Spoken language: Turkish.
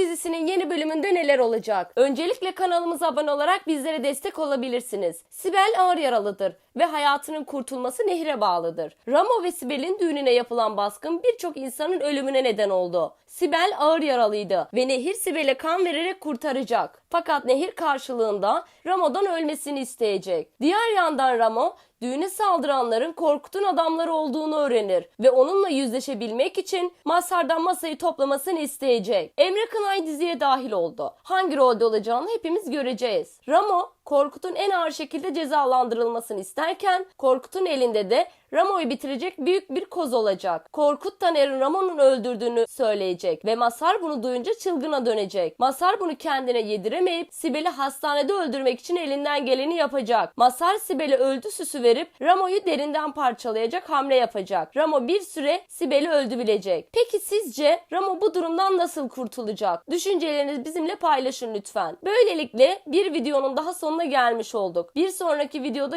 dizisinin yeni bölümünde neler olacak? Öncelikle kanalımıza abone olarak bizlere destek olabilirsiniz. Sibel ağır yaralıdır ve hayatının kurtulması Nehir'e bağlıdır. Ramo ve Sibel'in düğününe yapılan baskın birçok insanın ölümüne neden oldu. Sibel ağır yaralıydı ve Nehir Sibel'e kan vererek kurtaracak. Fakat Nehir karşılığında Ramo'dan ölmesini isteyecek. Diğer yandan Ramo düğüne saldıranların Korkut'un adamları olduğunu öğrenir ve onunla yüzleşebilmek için Mazhar'dan masayı toplamasını isteyecek. Emre Kınay diziye dahil oldu. Hangi rolde olacağını hepimiz göreceğiz. Ramo Korkut'un en ağır şekilde cezalandırılmasını isterken Korkut'un elinde de Ramo'yu bitirecek büyük bir koz olacak. Korkut Taner'in Ramo'nun öldürdüğünü söyleyecek ve Masar bunu duyunca çılgına dönecek. Masar bunu kendine yediremeyip Sibel'i hastanede öldürmek için elinden geleni yapacak. Masar Sibel'e öldü süsü verip Ramo'yu derinden parçalayacak hamle yapacak. Ramo bir süre Sibel'i öldü bilecek. Peki sizce Ramo bu durumdan nasıl kurtulacak? Düşüncelerinizi bizimle paylaşın lütfen. Böylelikle bir videonun daha sonuna gelmiş olduk. Bir sonraki videoda